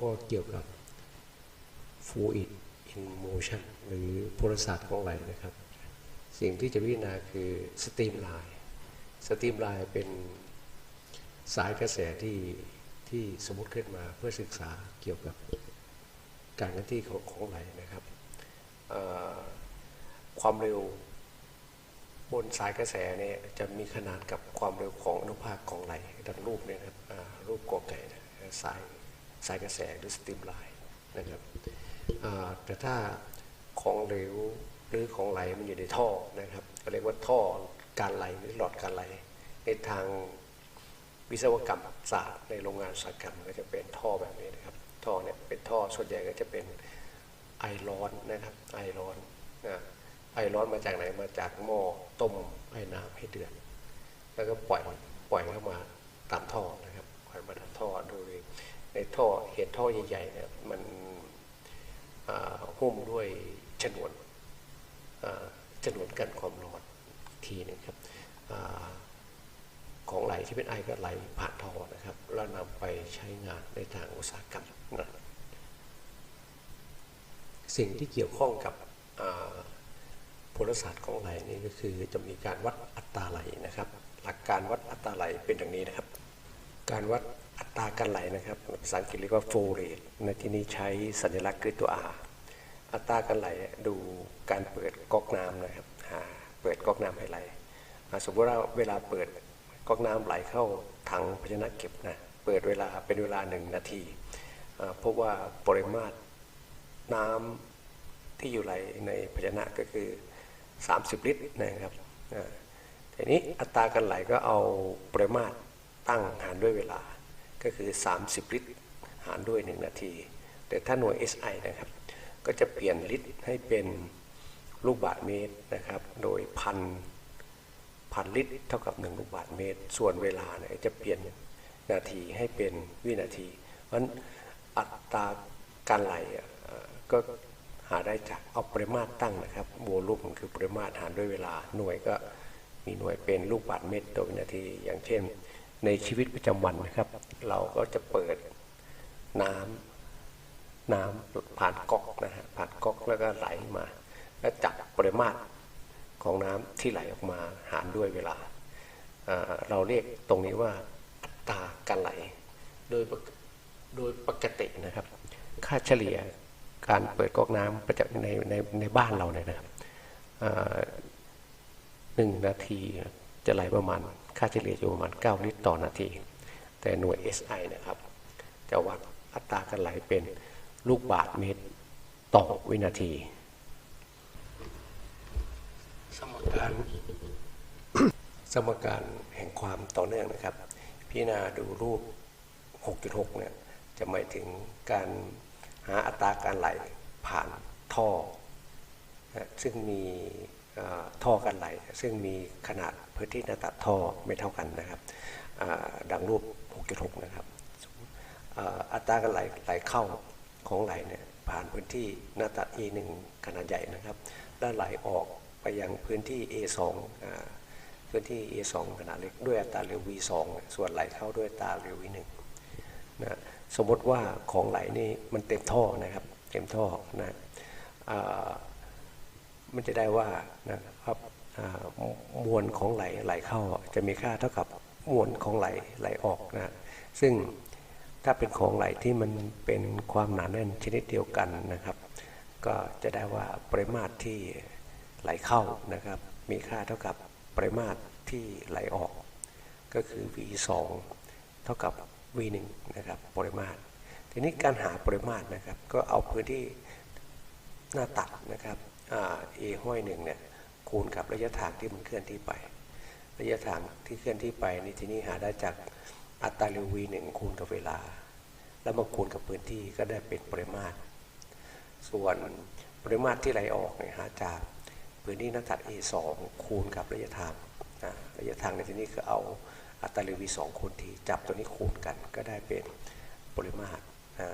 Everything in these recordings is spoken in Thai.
ก็เกี่ยวกับ fluid in motion หรือพลศาสตร์ของไหลนะครับ สิ่งที่จะพิจารณาคือสตรีมไลน์สตรีมไลน์เป็นสายกระแสที่ที่สมมติขึ้นมาเพื่อศึกษาเกี่ยวกับการเคลื่อนที่ของของไหลนะครับ ความเร็วบนสายกระแสเนี่ยจะมีขนาดกับความเร็วของอนุภาคของไหลดังรูปเนี่ยนะครับรูปกอไก่สาย สายกระแสหรือสตรีมไลน์นะครับแต่ถ้าของเหลวหรือของไหลมันอยู่ในท่อนะครับเรียกว่าท่อการไหลหรือหลอดการไหล ในทางวิศวกรรมศาสตร์ในโรงงานอุตสาหกรรมก็จะเป็นท่อแบบนี้นะครับ ท่อเนี่ยเป็นท่อส่วนใหญ่ก็จะเป็นไอร้อนนะครับไอร้อนนะไอร้อนมาจากไหนมาจากหม้อต้มไอ้น้ำให้เดือดแล้วก็ปล่อยปล่อยเข้ามาตามท่อนะครับปล่อยมาตามท่อโดย ในท่อเห็นท่อใหญ่ๆเนี่ยมันหุ้มด้วยฉนวนฉนวนกันความร้อนทีนึงครับอของไหลที่เป็นไอก็ไหลผ่านท่อนะครับ แล้วนำไปใช้งานในทางอุตสาหกรรมนะสิ่งที่เกี่ยวข้องกับพลศาสตร์ของไหลนี่ก็คือจะมีการวัดอัตราไหลนะครับ หลักการวัดอัตราไหลเป็นอย่างนี้นะครับ การวัด ตาการไหลนะครับภาษาอังกฤษเรียกว่า flow rate ในที่นี้ใช้สัญลักษณ์คือตัว R อัตราการไหลดูการเปิดก๊อกน้ำนะครับเปิดก๊อกน้ำให้ไหลสมมติว่าเวลาเปิดก๊อกน้ำไหลเข้าถังภาชนะเก็บนะเปิดเวลาเป็นเวลาหนึ่งนาทีอ่าพบว่าปริมาตรน้ำที่อยู่ไหลในภาชนะก็คือ 30 ลิตรนะครับทีนี้อัตราการไหลก็เอาปริมาตรตั้งหารด้วยเวลา ก็คือ 30 ลิตร หารด้วย 1 นาที แต่ถ้าหน่วย SI นะครับ ก็จะเปลี่ยนลิตรให้เป็นลูกบาศก์เมตรนะครับ โดยพันพันลิตร เท่ากับ 1 ลูกบาศก์เมตร ส่วนเวลาเนี่ยจะเปลี่ยนนาทีให้เป็นวินาที เพราะฉะนั้นอัตราการไหลก็หาได้จากเอาปริมาตรตั้งนะครับโวลูมคือปริมาตรหารด้วยเวลาหน่วยก็มีหน่วยเป็นลูกบาศก์เมตรต่อวินาที อย่างเช่น ในชีวิตประจำวันนะครับ เราก็จะเปิดน้ำน้ำผ่านก๊อกนะฮะผ่านก๊อกแล้วก็ไหลมา แล้วจับปริมาตรของน้ำที่ไหลออกมาหารด้วยเวลา เราเรียกตรงนี้ว่าตาการไหลโดยโดยปกตินะครับ ค่าเฉลี่ยการเปิดก๊อกน้ำประจำในในในบ้านเราเนี่ยนะครับหนึ่งนาทีจะไหลประมาณ ค่าเฉลี่ยอยู่ประมาณ 9 ลิตรต่อนาที แต่หน่วย SI นะครับจะวัดอัตราการไหลเป็นลูกบาศเมตรต่อวินาที สมการสมการแห่งความต่อเนื่องนะครับ พิจารณาดูรูป 6.6 เนี่ยจะหมายถึงการหาอัตราการไหลผ่านท่อ ซึ่งมี ท่อกันไหล ซึ่งมีขนาดพื้นที่หน้าตัดท่อไม่เท่ากันนะครับดังรูป 6.6 นะครับอ,อัตราการไหลไหลเข้าของไหลเนี่ยผ่านพื้นที่หน้าตัด E1 ขนาดใหญ่นะครับแล้วไหลออกไปยังพื้นที่ A2 อ่าพื้นที่ A2 ขนาดเล็กด้วยอัตราเร็ว V2 ส่วนไหลเข้าด้วยอัตราเร็ว V1 นะสมมติว่าของไหลนี่มันเต็มท่อนะครับ เต็มท่อนะ มันจะได้ว่านะครับมวลของไหลไหลเข้าจะมีค่าเท่ากับมวลของไหลไหลออกนะซึ่งถ้าเป็นของไหลที่มันเป็นความหนาแน่นชนิดเดียวกันนะครับ ก็จะได้ว่าปริมาตรที่ไหลเข้านะครับ มีค่าเท่ากับปริมาตรที่ไหลออก ก็คือ v2 เท่ากับ v1 นะครับปริมาตร ทีนี้การหาปริมาตรนะครับ ก็เอาพื้นที่หน้าตัดนะครับ เอห้อยหนึ่งเนี่ยคูณกับระยะทางที่มันเคลื่อนที่ไประยะทางที่เคลื่อนที่ไปนี่ทีนี้หาได้จากอัตราเร็ว v หนึ่งคูณกับเวลา แล้วมาคูณกับพื้นที่ก็ได้เป็นปริมาตร ส่วนปริมาตรที่ไหลออกเนี่ยหาจากพื้นที่หน้าตัด a สองคูณกับระยะทางนะระยะทางในที่นี้คือเอาอัตราเร็ว v สองคูณทีจับตัวนี้คูณกันก็ได้เป็นปริมาตรนะ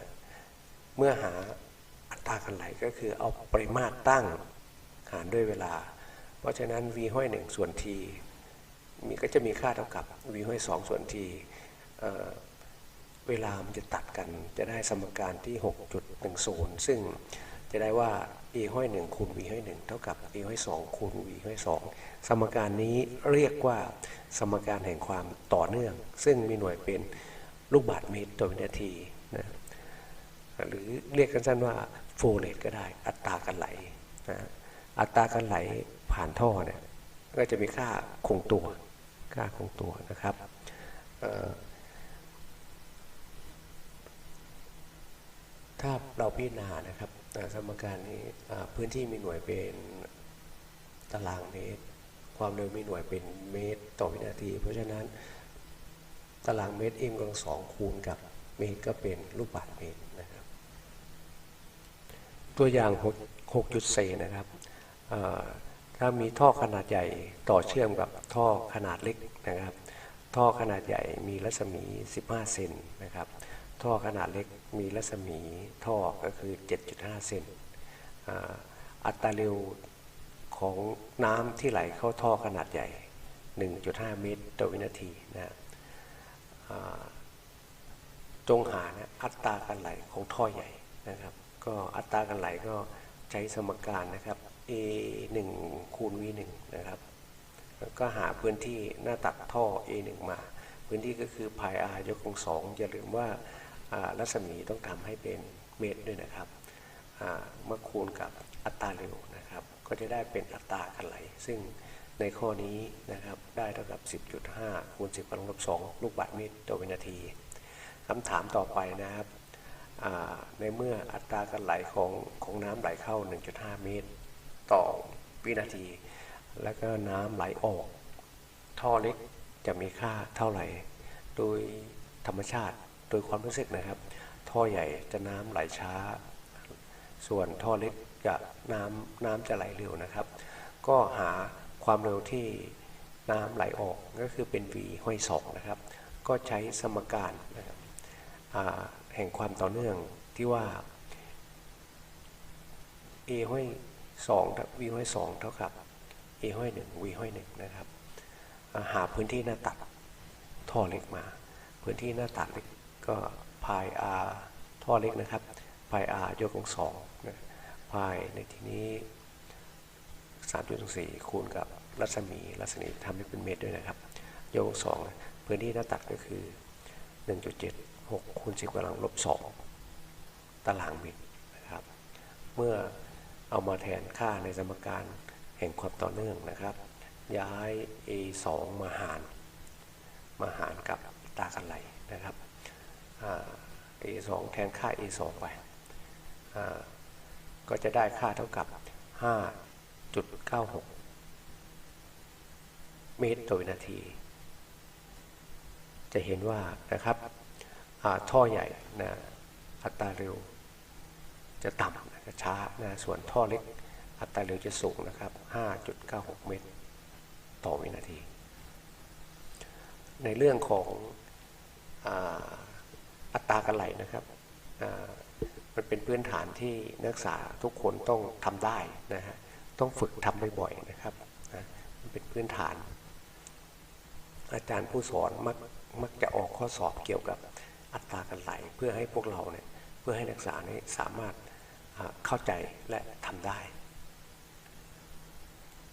เมื่อหา อัตราการไหลก็คือเอาปริมาตรตั้งหารด้วยเวลา เพราะฉะนั้น v ห้อยหนึ่งส่วน t มีก็จะมีค่าเท่ากับ v ห้อยสองส่วน t เเวลามันจะตัดกันจะได้สมการที่ 6.10 ซึ่งจะได้ว่า e ห้อย1คูณ v ห้อย1เท่ากับ e ห้อย2คูณ v ห้อย2สมการนี้เรียกว่าสมการแห่งความต่อเนื่อง ซึ่งมีหน่วยเป็นลูกบาศก์เมตรต่อวินาทีนะหรือเรียกกันสั้นว่า ฟเลตก็ได้ อัตราการไหลนะอัตราการไหลผ่านท่อเนี่ยก็จะมีค่าคงตัวค่าคงตัวนะครับถ้าเราพิจารณานะครับสมการนี้พื้นที่มีหน่วยเป็นตารางเมตร ความเร็วมีหน่วยเป็นเมตรต่อวินาที เพราะฉะนั้นตารางเมตรเอ็มกำลังสองคูณกับเมตรก็เป็นลูกบาศก์เมตรนะครับ ตัวอย่าง 6.4 นะครับถ้ามีท่อขนาดใหญ่ต่อเชื่อมกับท่อขนาดเล็กนะครับ ท่อขนาดใหญ่มีรัศมี 15 เซนนะครับ ท่อขนาดเล็กมีรัศมีท่อก็คือ 7.5 เซนอัตราเร็วของน้ำที่ไหลเข้าท่อขนาดใหญ่ 1.5 เมตรต่อวินาทีนะจงหานะอัตราการไหลของท่อใหญ่นะครับ ก็อัตราการไหลก็ใช้สมการนะครับ a 1คูณ v 1นะครับก็หาพื้นที่หน้าตัดท่อ a 1มา พื้นที่ก็คือ pi r ยกกำลังสองอย่าลืมว่ารัศมีต้องทำให้เป็นเมตรด้วยนะครับอ่ามาคูณกับอัตราเร็วนะครับ ก็จะได้เป็นอัตราการไหล ซึ่งในข้อนี้นะครับได้เท่ากับ 10.5คูณ10กำลังลบ2ลูกบาศก์เมตรต่อวินาทีคำถามต่อไปนะครับ ในเมื่ออัตราการไหลของของน้ำไหลเข้า 1.5 เมตร ต่อวินาที แล้วก็น้ำไหลออก ท่อเล็กจะมีค่าเท่าไหร่ โดยธรรมชาติโดยความรู้สึกนะครับ ท่อใหญ่จะน้ำไหลช้า ส่วนท่อเล็กจะน้ำน้ำจะไหลเร็วนะครับ ก็หาความเร็วที่น้ำไหลออกก็คือเป็น v ห้อยสองนะครับ ก็ใช้สมการนะครับ แห่งความต่อเนื่องที่ว่า a ห้อยสอง v ห้อยสองเท่ากับ a ห้อยหนึ่ง v ห้อยหนึ่งนะครับ หาพื้นที่หน้าตัดท่อเล็กมา พื้นที่หน้าตัดเล็กก็ pi r ท่อเล็กนะครับ pi r ยกกำลังสองนะ pi ในที่นี้3.4คูณกับรัศมีรัศมีทำให้เป็นเมตรด้วยนะครับยกกำลังสองพื้นที่หน้าตัดก็คือ 6คูณ10กำลังลบ2ตารางเมตรนะครับ เมื่อเอามาแทนค่าในสมการแห่งความต่อเนื่องนะครับ ย้าย a 2 มาหาร มาหารกับตาการไหลนะครับอ่า a 2 แทนค่า a 2 ไปก็จะได้ค่าเท่ากับ 5.96 เมตรต่อวินาที จะเห็นว่านะครับ ท่อใหญ่นะอัตราเร็วจะต่ำนะช้านะส่วนท่อเล็กอัตราเร็วจะสูงนะครับ 5.96 เมตร ต่อวินาที ในเรื่องของอัตราการไหลนะครับมันเป็นพื้นฐานที่นักศึกษาทุกคนต้องทำได้นะฮะต้องฝึกทำบ่อยๆนะครับนะมันเป็นพื้นฐาน อาจารย์ผู้สอนมักมักจะออกข้อสอบเกี่ยวกับ อัตราการไหลเพื่อให้พวกเราเนี่ยเพื่อให้นักศึกษาเนี่ยสามารถเข้าใจและทำได้